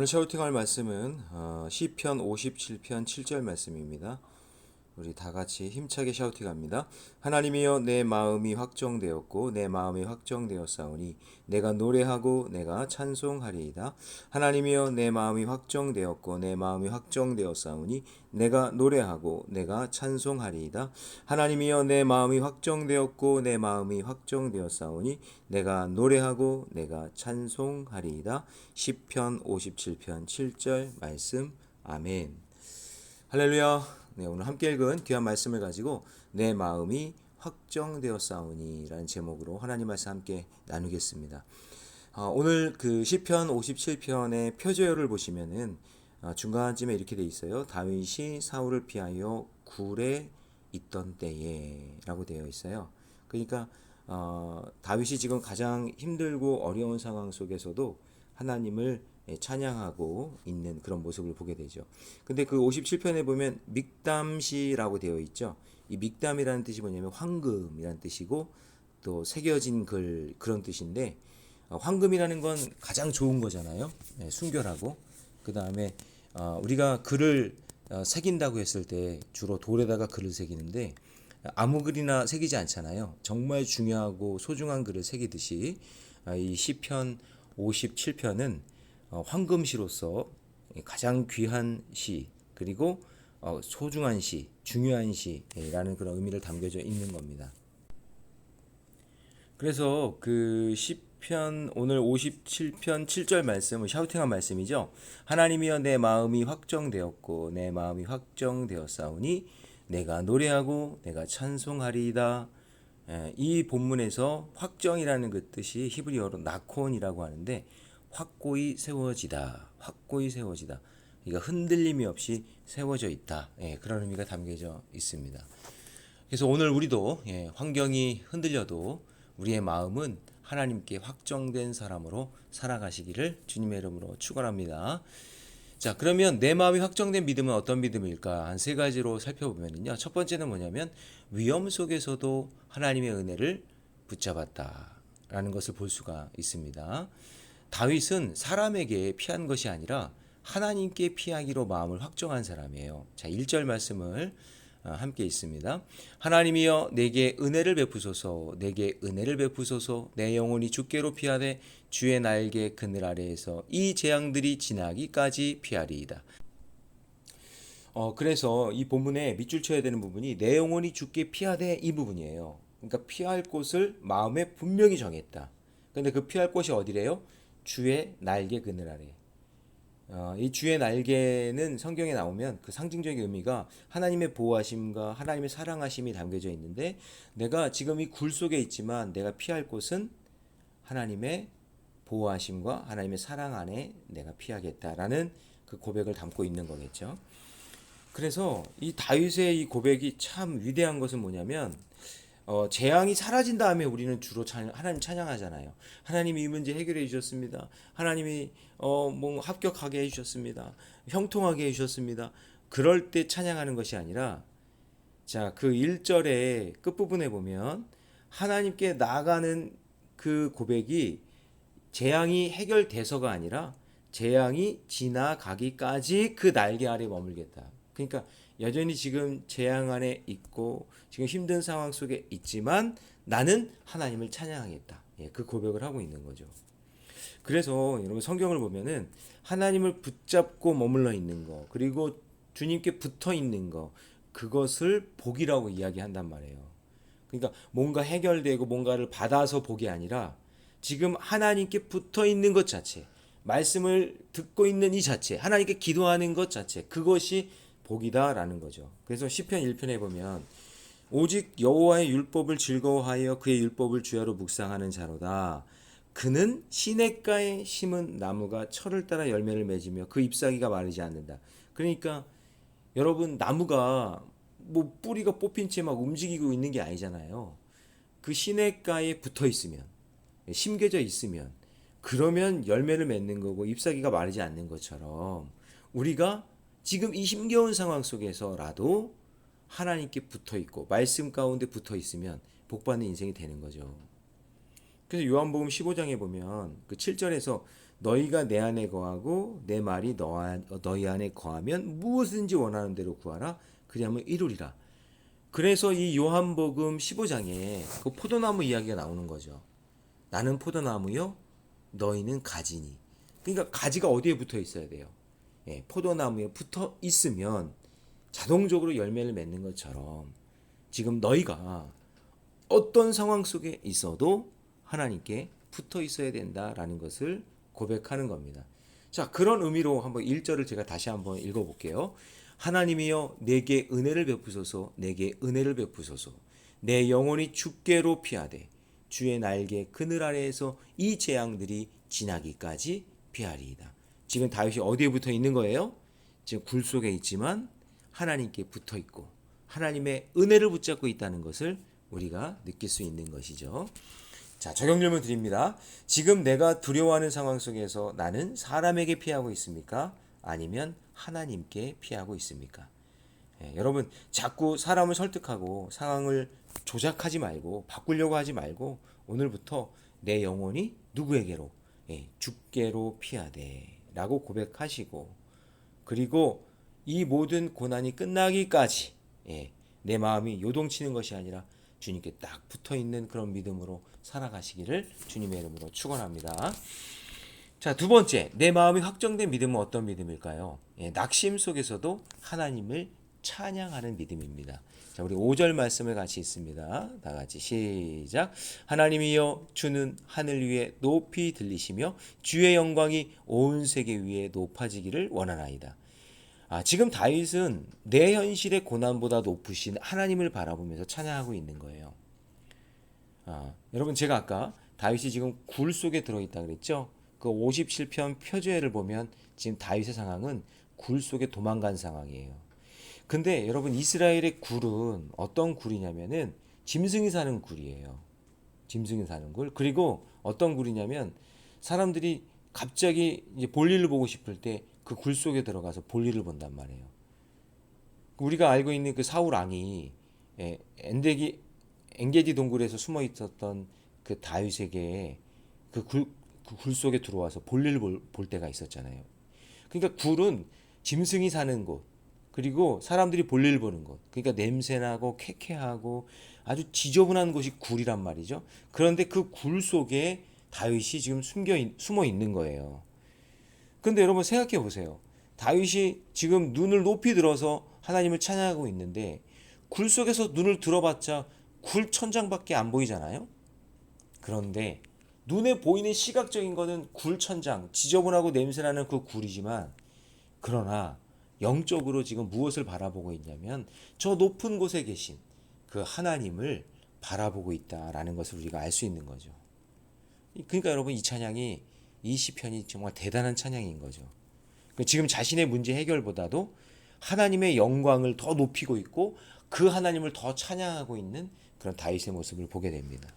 자, 오늘 샤우팅할 말씀은 어, 시편 57편 7절 말씀입니다. 우리 다 같이 힘차게 샤우팅합니다. 하나님이여 내 마음이 확정되었고 내 마음이 확정되었사오니 내가 노래하고 내가 찬송하리이다. 하나님이여 내 마음이 확정되었고 내 마음이 확정되었사오니 내가 노래하고 내가 찬송하리이다. 하나님이여 내 마음이 확정되었고 내 마음이 확정되었사오니 내가 노래하고 내가 찬송하리이다. 시편 57편 7절 말씀 아멘. 할렐루야. 네, 오늘 함께 읽은 귀한 말씀을 가지고 내 마음이 확정되었사오니라는 제목으로 하나님 말씀 함께 나누겠습니다. 어, 오늘 그 시편 57편의 표제어를 보시면은 어, 중간쯤에 이렇게 돼 있어요. 다윗이 사울을 피하여 굴에 있던 때에라고 되어 있어요. 그러니까 어, 다윗이 지금 가장 힘들고 어려운 상황 속에서도 하나님을 예, 찬양하고 있는 그런 모습을 보게 되죠. 근데 그 57편에 보면 믹담시라고 되어 있죠. 이 믹담이라는 뜻이 뭐냐면 황금이라는 뜻이고 또 새겨진 글 그런 뜻인데 어, 황금이라는 건 가장 좋은 거잖아요. 예, 순결하고 그 다음에 어, 우리가 글을 어, 새긴다고 했을 때 주로 돌에다가 글을 새기는데 아무 글이나 새기지 않잖아요. 정말 중요하고 소중한 글을 새기듯이 아, 이 시편 57편은 어, 황금시로서 가장 귀한 시 그리고 어, 소중한 시, 중요한 시라는 그런 의미를 담겨져 있는 겁니다. 그래서 그 시편 오늘 57편 7절 말씀은 샤우팅한 말씀이죠. 하나님이여 내 마음이 확정되었고 내 마음이 확정되었사오니 내가 노래하고 내가 찬송하리이다. 예, 이 본문에서 확정이라는 그 뜻이 히브리어로 나콘이라고 하는데 확고히 세워지다. 확고히 세워지다. 그러니까 흔들림이 없이 세워져 있다. 예, 그런 의미가 담겨져 있습니다. 그래서 오늘 우리도 예, 환경이 흔들려도 우리의 마음은 하나님께 확정된 사람으로 살아가시기를 주님의 이름으로 축원합니다. 자, 그러면 내 마음이 확정된 믿음은 어떤 믿음일까? 한 세 가지로 살펴보면요. 첫 번째는 뭐냐면 위험 속에서도 하나님의 은혜를 붙잡았다라는 것을 볼 수가 있습니다. 다윗은 사람에게 피한 것이 아니라 하나님께 피하기로 마음을 확정한 사람이에요. 자, 1절 말씀을 어, 함께 있습니다. 하나님이여 내게 은혜를 베푸소서 내게 은혜를 베푸소서 내 영혼이 주께로 피하되 주의 날개 그늘 아래에서 이 재앙들이 지나기까지 피하리이다. 어 그래서 이 본문에 밑줄 쳐야 되는 부분이 내 영혼이 주께 피하되 이 부분이에요. 그러니까 피할 곳을 마음에 분명히 정했다. 근데 그 피할 곳이 어디래요? 주의 날개 그늘 아래. 어, 이 주의 날개는 성경에 나오면 그 상징적인 의미가 하나님의 보호하심과 하나님의 사랑하심이 담겨져 있는데 내가 지금 이 굴 속에 있지만 내가 피할 곳은 하나님의 보호하심과 하나님의 사랑 안에 내가 피하겠다라는 그 고백을 담고 있는 거겠죠. 그래서 이 다윗의 이 고백이 참 위대한 것은 뭐냐면 어, 재앙이 사라진 다음에 우리는 주로 찬, 하나님 찬양하잖아요. 하나님이 이 문제 해결해 주셨습니다. 하나님이 어, 뭐 합격하게 해 주셨습니다. 형통하게 해 주셨습니다. 그럴 때 찬양하는 것이 아니라 자, 그 1절의 끝부분에 보면 하나님께 나아가는 그 고백이 재앙이 해결돼서가 아니라 재앙이 지나가기까지 그 날개 아래 머물겠다. 그러니까 여전히 지금 재앙 안에 있고 지금 힘든 상황 속에 있지만 나는 하나님을 찬양하겠다. 예, 그 고백을 하고 있는 거죠. 그래서 여러분 성경을 보면은 하나님을 붙잡고 머물러 있는 거 그리고 주님께 붙어 있는 거 그것을 복이라고 이야기한단 말이에요. 그러니까 뭔가 해결되고 뭔가를 받아서 복이 아니라 지금 하나님께 붙어 있는 것 자체, 말씀을 듣고 있는 이 자체, 하나님께 기도하는 것 자체, 그것이 복이다라는 거죠. 그래서 시편 1편에 보면 오직 여호와의 율법을 즐거워하여 그의 율법을 주야로 묵상하는 자로다. 그는 시냇가에 심은 나무가 철을 따라 열매를 맺으며 그 잎사귀가 마르지 않는다. 그러니까 여러분 나무가 뭐 뿌리가 뽑힌 채 막 움직이고 있는 게 아니잖아요. 그 시냇가에 붙어 있으면 심겨져 있으면 그러면 열매를 맺는 거고 잎사귀가 마르지 않는 것처럼 우리가 지금 이 힘겨운 상황 속에서라도 하나님께 붙어 있고 말씀 가운데 붙어 있으면 복 받는 인생이 되는 거죠. 그래서 요한복음 15장에 보면 그 7절에서 너희가 내 안에 거하고 내 말이 너 안- 너희 안에 거하면 무엇든지 원하는 대로 구하라 그리하면 이루리라. 그래서 이 요한복음 15장에 그 포도나무 이야기가 나오는 거죠. 나는 포도나무요, 너희는 가지니. 그러니까 가지가 어디에 붙어 있어야 돼요? 예, 포도나무에 붙어 있으면 자동적으로 열매를 맺는 것처럼 지금 너희가 어떤 상황 속에 있어도 하나님께 붙어 있어야 된다라는 것을 고백하는 겁니다. 자, 그런 의미로 한번 1절을 제가 다시 한번 읽어 볼게요. 하나님이여 내게 은혜를 베푸소서 내게 은혜를 베푸소서 내 영혼이 주께로 피하되 주의 날개 그늘 아래에서 이 재앙들이 지나기까지 피하리이다. 지금 다윗이 어디에 붙어 있는 거예요? 지금 굴 속에 있지만 하나님께 붙어 있고 하나님의 은혜를 붙잡고 있다는 것을 우리가 느낄 수 있는 것이죠. 자, 적용 질문 드립니다. 지금 내가 두려워하는 상황 속에서 나는 사람에게 피하고 있습니까? 아니면 하나님께 피하고 있습니까? 예, 여러분, 자꾸 사람을 설득하고 상황을 조작하지 말고 바꾸려고 하지 말고 오늘부터 내 영혼이 누구에게로? 예, 주께로 피하되 라고 고백하시고 그리고 이 모든 고난이 끝나기까지 예, 내 마음이 요동치는 것이 아니라 주님께 딱 붙어 있는 그런 믿음으로 살아가시기를 주님의 이름으로 축원합니다. 자, 두 번째, 내 마음이 확정된 믿음은 어떤 믿음일까요? 예, 낙심 속에서도 하나님을 찬양하는 믿음입니다. 자, 우리 5절 말씀을 같이 있습니다. 다 같이 시작. 하나님이여 주는 하늘 위에 높이 들리시며 주의 영광이 온 세계 위에 높아지기를 원하나이다. 아, 지금 다윗은 내 현실의 고난보다 높으신 하나님을 바라보면서 찬양하고 있는 거예요. 아, 여러분 제가 아까 다윗이 지금 굴 속에 들어 있다 그랬죠? 그 57편 표제를 보면 지금 다윗의 상황은 굴 속에 도망간 상황이에요. 근데 여러분 이스라엘의 굴은 어떤 굴이냐면은 짐승이 사는 굴이에요. 짐승이 사는 굴. 그리고 어떤 굴이냐면 사람들이 갑자기 이제 볼일을 보고 싶을 때 그 굴 속에 들어가서 볼일을 본단 말이에요. 우리가 알고 있는 그 사울 왕이 예, 엔데기 엔게디 동굴에서 숨어 있었던 그 다윗에게 그굴그굴 속에 들어와서 볼일을 볼, 볼 때가 있었잖아요. 그러니까 굴은 짐승이 사는 곳 그리고 사람들이 볼일 보는 곳 그러니까 냄새나고 쾌쾌하고 아주 지저분한 곳이 굴이란 말이죠. 그런데 그 굴 속에 다윗이 지금 숨겨 있- 숨어 있는 거예요. 근데 여러분 생각해 보세요. 다윗이 지금 눈을 높이 들어서 하나님을 찬양하고 있는데 굴 속에서 눈을 들어봤자 굴 천장밖에 안 보이잖아요. 그런데 눈에 보이는 시각적인 거는 굴 천장, 지저분하고 냄새나는 그 굴이지만 그러나 영적으로 지금 무엇을 바라보고 있냐면 저 높은 곳에 계신 그 하나님을 바라보고 있다라는 것을 우리가 알 수 있는 거죠. 그러니까 여러분 이 찬양이 이 시편이 정말 대단한 찬양인 거죠. 그 지금 자신의 문제 해결보다도 하나님의 영광을 더 높이고 있고 그 하나님을 더 찬양하고 있는 그런 다윗의 모습을 보게 됩니다.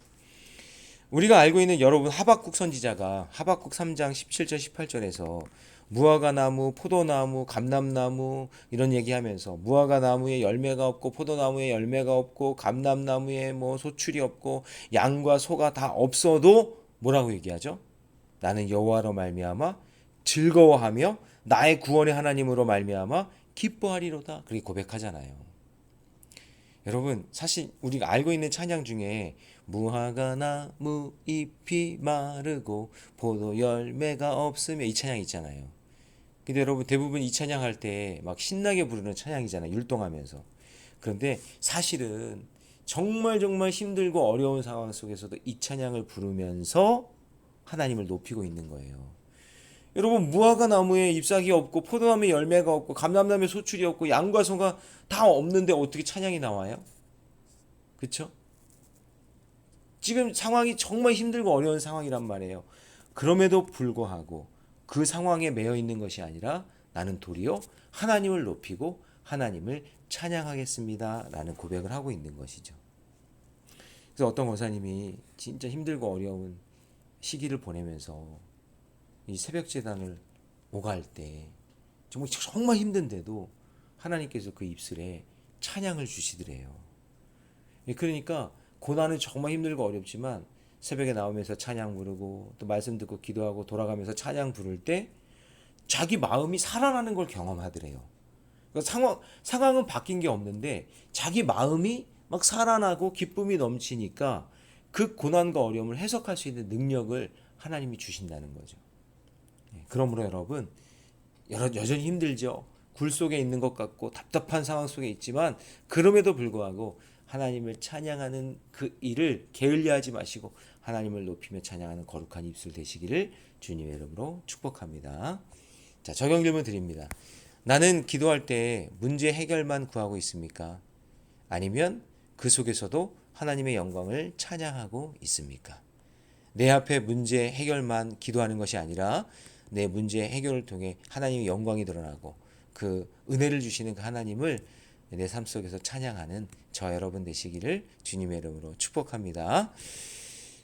우리가 알고 있는 여러분 하박국 선지자가 하박국 3장 17절 18절에서 무화과 나무, 포도나무, 감람나무 이런 얘기하면서 무화과 나무에 열매가 없고 포도나무에 열매가 없고 감람나무에 뭐 소출이 없고 양과 소가 다 없어도 뭐라고 얘기하죠? 나는 여호와로 말미암아 즐거워하며 나의 구원의 하나님으로 말미암아 기뻐하리로다. 그렇게 고백하잖아요. 여러분 사실 우리가 알고 있는 찬양 중에 무화과 나무 잎이 마르고 포도 열매가 없으며 이 찬양 있잖아요. 근데 여러분 대부분 이 찬양 할 때 막 신나게 부르는 찬양이잖아요. 율동하면서. 그런데 사실은 정말 정말 힘들고 어려운 상황 속에서도 이 찬양을 부르면서 하나님을 높이고 있는 거예요. 여러분 무화과 나무에 잎사귀 없고 포도나무에 열매가 없고 감람나무에 소출이 없고 양과 소가 다 없는데 어떻게 찬양이 나와요? 그렇죠? 지금 상황이 정말 힘들고 어려운 상황이란 말이에요. 그럼에도 불구하고 그 상황에 매여 있는 것이 아니라 나는 도리어 하나님을 높이고 하나님을 찬양하겠습니다 라는 고백을 하고 있는 것이죠. 그래서 어떤 권사님이 진짜 힘들고 어려운 시기를 보내면서 이 새벽 재단을 오갈 때 정말 정말 힘든데도 하나님께서 그 입술에 찬양을 주시더래요. 예, 그러니까 고난은 정말 힘들고 어렵지만 새벽에 나오면서 찬양 부르고 또 말씀 듣고 기도하고 돌아가면서 찬양 부를 때 자기 마음이 살아나는 걸 경험하더래요. 그러니까 상황 상황은 바뀐 게 없는데 자기 마음이 막 살아나고 기쁨이 넘치니까 그 고난과 어려움을 해석할 수 있는 능력을 하나님이 주신다는 거죠. 예, 그러므로 여러분 여러, 여전히 힘들죠. 굴 속에 있는 것 같고 답답한 상황 속에 있지만 그럼에도 불구하고 하나님을 찬양하는 그 일을 게을리하지 마시고 하나님을 높이며 찬양하는 거룩한 입술 되시기를 주님의 이름으로 축복합니다. 자, 적용 질문 드립니다. 나는 기도할 때 문제 해결만 구하고 있습니까? 아니면 그 속에서도 하나님의 영광을 찬양하고 있습니까? 내 앞에 문제 해결만 기도하는 것이 아니라 내 문제 해결을 통해 하나님의 영광이 드러나고 그 은혜를 주시는 그 하나님을 내 삶 속에서 찬양하는 저 여러분 되시기를 주님의 이름으로 축복합니다.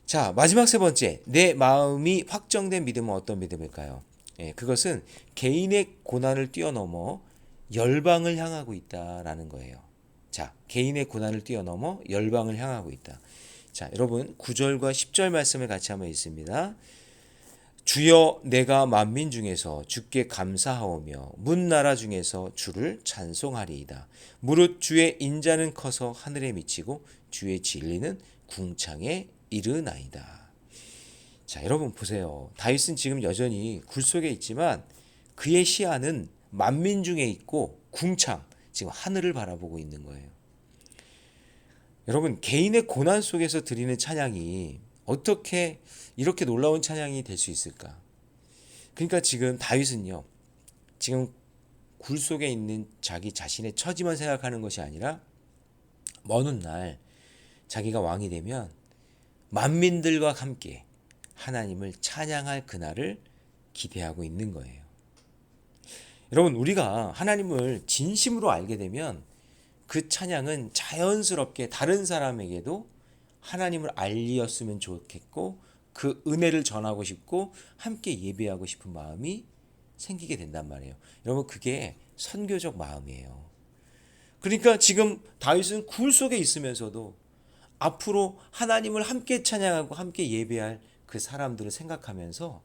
자, 마지막 세 번째. 내 마음이 확정된 믿음은 어떤 믿음일까요? 예, 그것은 개인의 고난을 뛰어넘어 열방을 향하고 있다라는 거예요. 자, 개인의 고난을 뛰어넘어 열방을 향하고 있다. 자, 여러분 9절과 10절 말씀을 같이 한번 읽습니다. 주여 내가 만민 중에서 주께 감사하오며 문 나라 중에서 주를 찬송하리이다. 무릇 주의 인자는 커서 하늘에 미치고 주의 진리는 궁창에 이르나이다. 자, 여러분 보세요. 다윗은 지금 여전히 굴 속에 있지만 그의 시야는 만민 중에 있고 궁창 지금 하늘을 바라보고 있는 거예요. 여러분 개인의 고난 속에서 드리는 찬양이 어떻게 이렇게 놀라운 찬양이 될 수 있을까? 그러니까 지금 다윗은요. 지금 굴 속에 있는 자기 자신의 처지만 생각하는 것이 아니라 먼 훗날 자기가 왕이 되면 만민들과 함께 하나님을 찬양할 그날을 기대하고 있는 거예요. 여러분, 우리가 하나님을 진심으로 알게 되면 그 찬양은 자연스럽게 다른 사람에게도 하나님을 알리었으면 좋겠고 그 은혜를 전하고 싶고 함께 예배하고 싶은 마음이 생기게 된단 말이에요. 여러분 그게 선교적 마음이에요. 그러니까 지금 다윗은 굴 속에 있으면서도 앞으로 하나님을 함께 찬양하고 함께 예배할 그 사람들을 생각하면서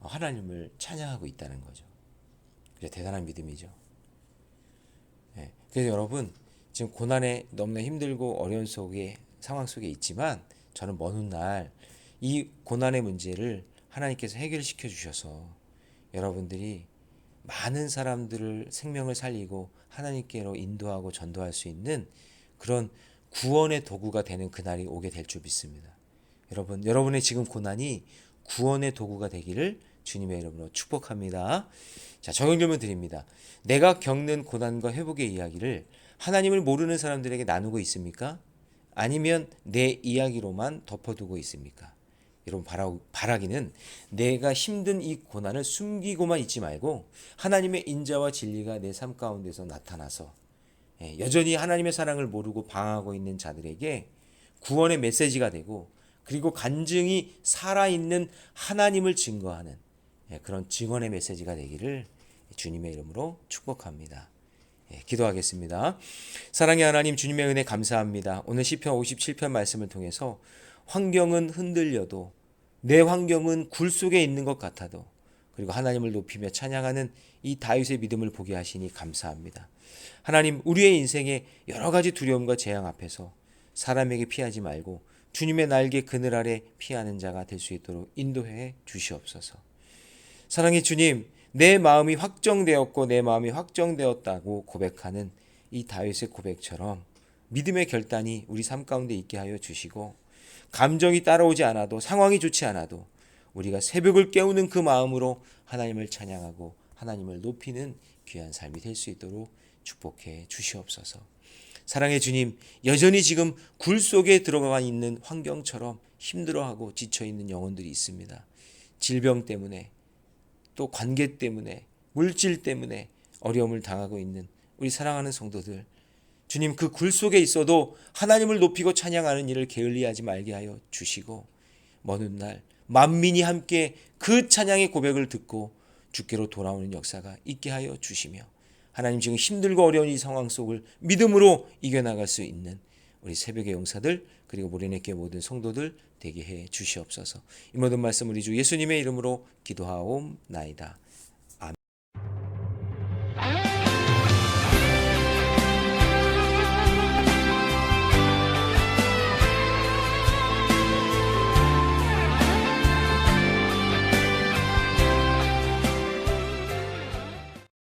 하나님을 찬양하고 있다는 거죠. 대단한 믿음이죠. 네. 그래서 여러분 지금 고난에 너무나 힘들고 어려운 속에 상황 속에 있지만 저는 먼 훗날 이 고난의 문제를 하나님께서 해결시켜 주셔서 여러분들이 많은 사람들을 생명을 살리고 하나님께로 인도하고 전도할 수 있는 그런 구원의 도구가 되는 그날이 오게 될 줄 믿습니다. 여러분, 여러분의 지금 고난이 구원의 도구가 되기를 주님의 이름으로 축복합니다. 자, 적용 질문 드립니다. 내가 겪는 고난과 회복의 이야기를 하나님을 모르는 사람들에게 나누고 있습니까? 아니면 내 이야기로만 덮어두고 있습니까? 여러분 바라, 기는 내가 힘든 이 고난을 숨기고만 있지 말고 하나님의 인자와 진리가 내 삶 가운데서 나타나서 예, 여전히 하나님의 사랑을 모르고 방황하고 있는 자들에게 구원의 메시지가 되고 그리고 간증이 살아있는 하나님을 증거하는 예, 그런 증언의 메시지가 되기를 주님의 이름으로 축복합니다. 예, 기도하겠습니다. 사랑의 하나님 주님의 은혜 감사합니다. 오늘 시편 57편 말씀을 통해서 환경은 흔들려도 내 환경은 굴 속에 있는 것 같아도 그리고 하나님을 높이며 찬양하는 이 다윗의 믿음을 보게 하시니 감사합니다. 하나님 우리의 인생에 여러 가지 두려움과 재앙 앞에서 사람에게 피하지 말고 주님의 날개 그늘 아래 피하는 자가 될 수 있도록 인도해 주시옵소서. 사랑의 주님, 내 마음이 확정되었고 내 마음이 확정되었다고 고백하는 이 다윗의 고백처럼 믿음의 결단이 우리 삶 가운데 있게 하여 주시고 감정이 따라오지 않아도 상황이 좋지 않아도 우리가 새벽을 깨우는 그 마음으로 하나님을 찬양하고 하나님을 높이는 귀한 삶이 될 수 있도록 축복해 주시옵소서. 사랑의 주님, 여전히 지금 굴 속에 들어가 있는 환경처럼 힘들어하고 지쳐 있는 영혼들이 있습니다. 질병 때문에 또 관계 때문에 물질 때문에 어려움을 당하고 있는 우리 사랑하는 성도들 주님 그 굴 속에 있어도 하나님을 높이고 찬양하는 일을 게을리하지 말게 하여 주시고 먼 훗날 만민이 함께 그 찬양의 고백을 듣고 주께로 돌아오는 역사가 있게 하여 주시며 하나님 지금 힘들고 어려운 이 상황 속을 믿음으로 이겨나갈 수 있는 우리 새벽의 용사들 그리고 모리네교회 모든 성도들 되게 해 주시옵소서. 이 모든 말씀 우리 주 예수님의 이름으로 기도하옵나이다.